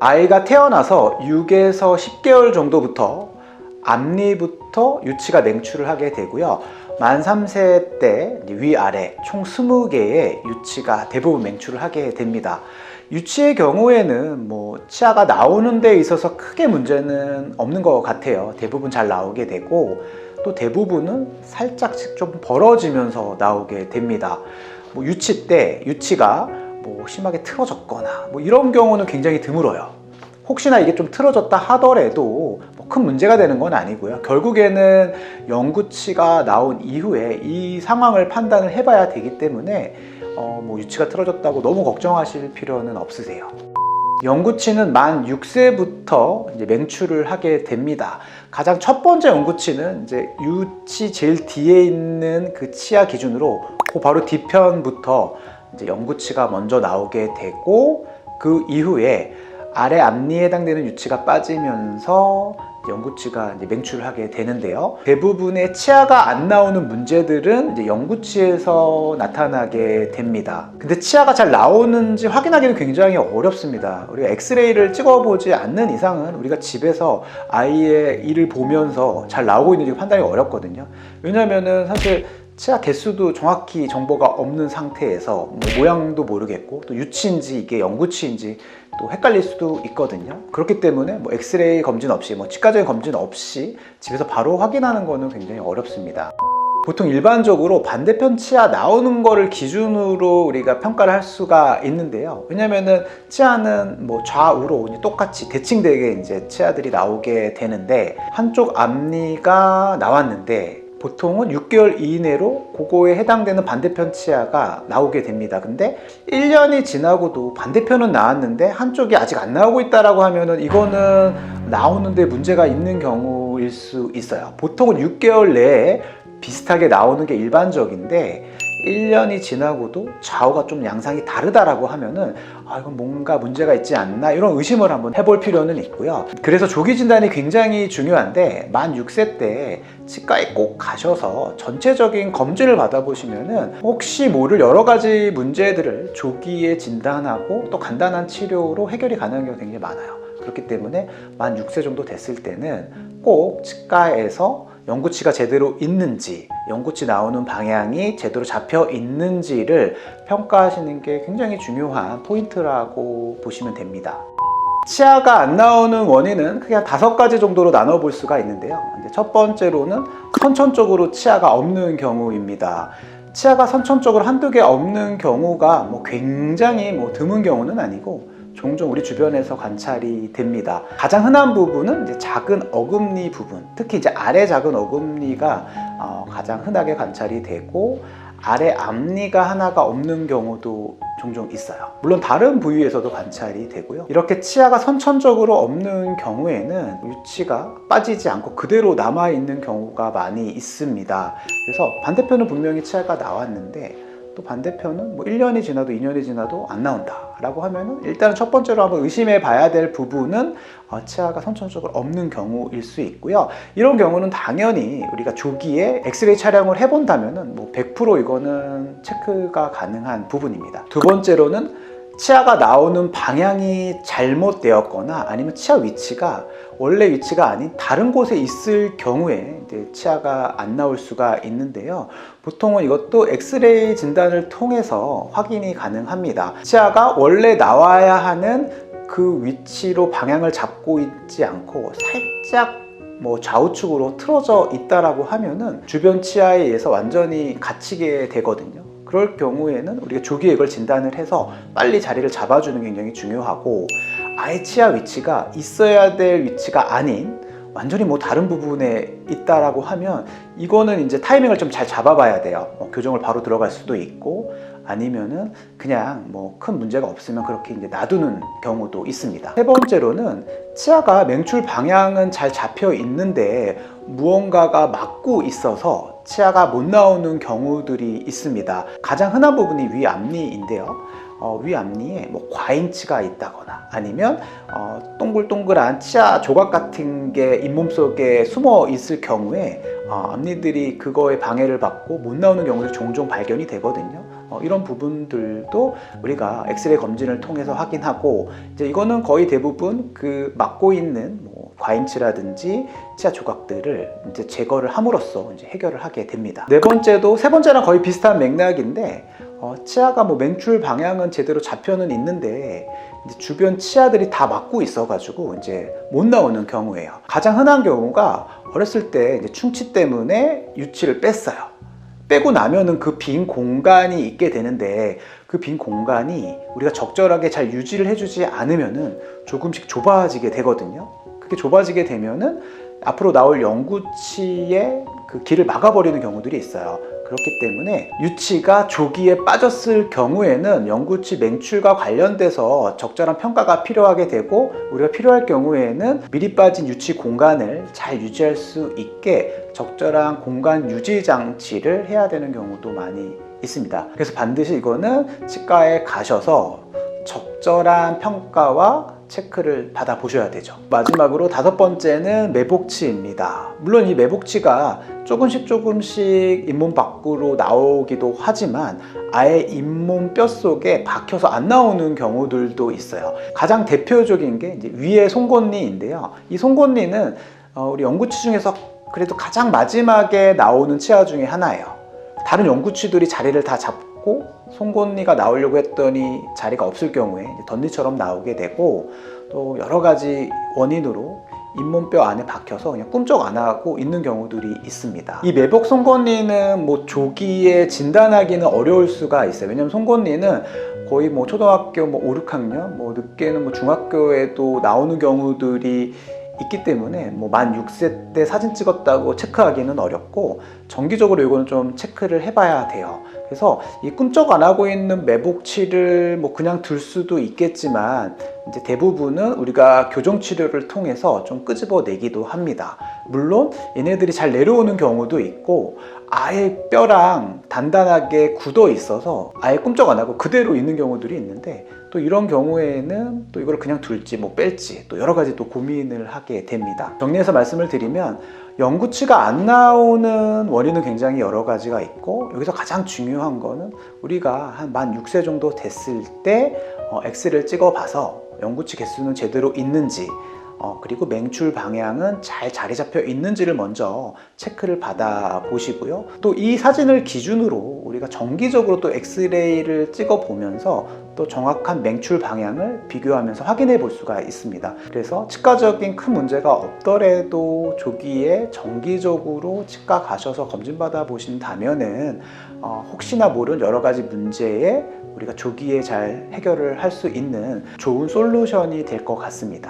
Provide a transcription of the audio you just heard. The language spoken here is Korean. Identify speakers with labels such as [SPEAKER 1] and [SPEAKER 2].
[SPEAKER 1] 아이가 태어나서 6에서 10개월 정도부터 앞니부터 유치가 맹출을 하게 되고요. 만 3세 때 위아래 총 20개의 유치가 대부분 맹출을 하게 됩니다. 유치의 경우에는 뭐 치아가 나오는 데 있어서 크게 문제는 없는 것 같아요. 대부분 잘 나오게 되고 또 대부분은 살짝씩 좀 벌어지면서 나오게 됩니다. 뭐 유치 때 유치가 뭐 심하게 틀어졌거나 뭐 이런 경우는 굉장히 드물어요. 혹시나 이게 좀 틀어졌다 하더라도 뭐 큰 문제가 되는 건 아니고요. 결국에는 영구치가 나온 이후에 이 상황을 판단을 해봐야 되기 때문에 어, 뭐 유치가 틀어졌다고 너무 걱정하실 필요는 없으세요. 영구치는 만 6세부터 이제 맹출을 하게 됩니다. 가장 첫 번째 영구치는 이제 유치 제일 뒤에 있는 그 치아 기준으로 그 바로 뒤편부터 이제 영구치가 먼저 나오게 되고 그 이후에 아래 앞니에 해당되는 유치가 빠지면서 영구치가 이제 맹출을 하게 되는데요. 대부분의 치아가 안 나오는 문제들은 이제 영구치에서 나타나게 됩니다. 근데 치아가 잘 나오는지 확인하기는 굉장히 어렵습니다. 우리가 엑스레이를 찍어보지 않는 이상은 우리가 집에서 아이의 이를 보면서 잘 나오고 있는지 판단이 어렵거든요. 왜냐면은 사실 치아 개수도 정확히 정보가 없는 상태에서 뭐 모양도 모르겠고 또 유치인지 이게 영구치인지 또 헷갈릴 수도 있거든요. 그렇기 때문에 뭐 엑스레이 검진 없이 뭐 치과적인 검진 없이 집에서 바로 확인하는 거는 굉장히 어렵습니다. 보통 일반적으로 반대편 치아 나오는 거를 기준으로 우리가 평가를 할 수가 있는데요. 왜냐면은 치아는 뭐 좌우로 똑같이 대칭되게 이제 치아들이 나오게 되는데 한쪽 앞니가 나왔는데 보통은 6개월 이내로 그거에 해당되는 반대편 치아가 나오게 됩니다. 근데 1년이 지나고도 반대편은 나왔는데 한쪽이 아직 안 나오고 있다라고 하면은 이거는 나오는데 문제가 있는 경우일 수 있어요. 보통은 6개월 내에 비슷하게 나오는 게 일반적인데 1년이 지나고도 좌우가 좀 양상이 다르다라고 하면은 아 이건 뭔가 문제가 있지 않나 이런 의심을 한번 해볼 필요는 있고요. 그래서 조기 진단이 굉장히 중요한데 만 6세 때 치과에 꼭 가셔서 전체적인 검진을 받아보시면은 혹시 모를 여러 가지 문제들을 조기에 진단하고 또 간단한 치료로 해결이 가능한 경우가 굉장히 많아요. 그렇기 때문에 만 6세 정도 됐을 때는 꼭 치과에서 영구치가 제대로 있는지, 영구치 나오는 방향이 제대로 잡혀 있는지를 평가하시는 게 굉장히 중요한 포인트라고 보시면 됩니다. 치아가 안 나오는 원인은 한 다섯 가지 정도로 나눠볼 수가 있는데요. 첫 번째로는 선천적으로 치아가 없는 경우입니다. 치아가 선천적으로 한두 개 없는 경우가 뭐 굉장히 뭐 드문 경우는 아니고 종종 우리 주변에서 관찰이 됩니다. 가장 흔한 부분은 이제 작은 어금니 부분, 특히 이제 아래 작은 어금니가 어, 가장 흔하게 관찰이 되고 아래 앞니가 하나가 없는 경우도 종종 있어요. 물론 다른 부위에서도 관찰이 되고요. 이렇게 치아가 선천적으로 없는 경우에는 유치가 빠지지 않고 그대로 남아 있는 경우가 많이 있습니다. 그래서 반대편은 분명히 치아가 나왔는데 또 반대편은 뭐 1년이 지나도 2년이 지나도 안 나온다라고 하면은 일단 첫 번째로 한번 의심해 봐야 될 부분은 어, 치아가 선천적으로 없는 경우일 수 있고요. 이런 경우는 당연히 우리가 조기에 엑스레이 촬영을 해본다면은 뭐 100% 이거는 체크가 가능한 부분입니다. 두 번째로는 치아가 나오는 방향이 잘못되었거나 아니면 치아 위치가 원래 위치가 아닌 다른 곳에 있을 경우에 치아가 안 나올 수가 있는데요. 보통은 이것도 엑스레이 진단을 통해서 확인이 가능합니다. 치아가 원래 나와야 하는 그 위치로 방향을 잡고 있지 않고 살짝 뭐 좌우측으로 틀어져 있다라고 하면은 주변 치아에 의해서 완전히 갇히게 되거든요. 그럴 경우에는 우리가 조기에 이걸 진단을 해서 빨리 자리를 잡아주는 게 굉장히 중요하고 아예 치아 위치가 있어야 될 위치가 아닌 완전히 뭐 다른 부분에 있다라고 하면 이거는 이제 타이밍을 좀 잘 잡아봐야 돼요. 뭐 교정을 바로 들어갈 수도 있고 아니면은 그냥 뭐 큰 문제가 없으면 그렇게 이제 놔두는 경우도 있습니다. 세 번째로는 치아가 맹출 방향은 잘 잡혀 있는데 무언가가 막고 있어서 치아가 못 나오는 경우들이 있습니다. 가장 흔한 부분이 위 앞니인데요. 어, 위 앞니에 뭐 과잉치가 있다거나 아니면 어, 동글동글한 치아 조각 같은 게 잇몸 속에 숨어 있을 경우에 어, 앞니들이 그거에 방해를 받고 못 나오는 경우들이 종종 발견이 되거든요. 어, 이런 부분들도 우리가 엑스레이 검진을 통해서 확인하고 이제 이거는 거의 대부분 그 막고 있는 뭐 과잉치라든지 치아 조각들을 이제 제거를 함으로써 이제 해결을 하게 됩니다. 네 번째도 세 번째랑 거의 비슷한 맥락인데 어, 치아가 뭐 맹출 방향은 제대로 잡혀는 있는데 주변 치아들이 다 막고 있어가지고 이제 못 나오는 경우예요. 가장 흔한 경우가 어렸을 때 충치 때문에 유치를 뺐어요. 빼고 나면은 그 빈 공간이 있게 되는데 그 빈 공간이 우리가 적절하게 잘 유지를 해주지 않으면은 조금씩 좁아지게 되거든요. 그게 좁아지게 되면은 앞으로 나올 영구치의 그 길을 막아버리는 경우들이 있어요. 그렇기 때문에 유치가 조기에 빠졌을 경우에는 영구치 맹출과 관련돼서 적절한 평가가 필요하게 되고 우리가 필요할 경우에는 미리 빠진 유치 공간을 잘 유지할 수 있게 적절한 공간 유지 장치를 해야 되는 경우도 많이 있습니다. 그래서 반드시 이거는 치과에 가셔서 적절한 평가와 체크를 받아 보셔야 되죠. 마지막으로 다섯 번째는 매복치입니다. 물론 이 매복치가 조금씩 조금씩 잇몸 밖으로 나오기도 하지만 아예 잇몸 뼈 속에 박혀서 안 나오는 경우들도 있어요. 가장 대표적인 게 위에 송곳니인데요. 이 송곳니는 어, 우리 연구치 중에서 그래도 가장 마지막에 나오는 치아 중에 하나예요. 다른 연구치들이 자리를 다 잡고 송곳니가 나오려고 했더니 자리가 없을 경우에 덧니처럼 나오게 되고 또 여러 가지 원인으로 잇몸뼈 안에 박혀서 그냥 꿈쩍 안 하고 있는 경우들이 있습니다. 이 매복 송곳니는 뭐 조기에 진단하기는 어려울 수가 있어요. 왜냐면 송곳니는 거의 뭐 초등학교 뭐 5, 6학년, 뭐 늦게는 뭐 중학교에도 나오는 경우들이 있기 때문에 뭐 만 6세 때 사진 찍었다고 체크하기는 어렵고 정기적으로 이거는 좀 체크를 해봐야 돼요. 그래서 이 꿈쩍 안 하고 있는 매복치를 뭐 그냥 둘 수도 있겠지만 이제 대부분은 우리가 교정 치료를 통해서 좀 끄집어내기도 합니다. 물론 얘네들이 잘 내려오는 경우도 있고 아예 뼈랑 단단하게 굳어 있어서 아예 꿈쩍 안 하고 그대로 있는 경우들이 있는데 또 이런 경우에는 또 이걸 그냥 둘지 뭐 뺄지 또 여러 가지 또 고민을 하게 됩니다. 정리해서 말씀을 드리면 영구치가 안 나오는 원인은 굉장히 여러 가지가 있고 여기서 가장 중요한 거는 우리가 한 만 6세 정도 됐을 때 어, 엑스를 찍어봐서 영구치 개수는 제대로 있는지 어, 그리고 맹출 방향은 잘 자리 잡혀 있는지를 먼저 체크를 받아 보시고요. 또 이 사진을 기준으로 우리가 정기적으로 또 엑스레이를 찍어 보면서 또 정확한 맹출 방향을 비교하면서 확인해 볼 수가 있습니다. 그래서 치과적인 큰 문제가 없더라도 조기에 정기적으로 치과 가셔서 검진받아 보신다면은 어, 혹시나 모른 여러 가지 문제에 우리가 조기에 잘 해결을 할 수 있는 좋은 솔루션이 될 것 같습니다.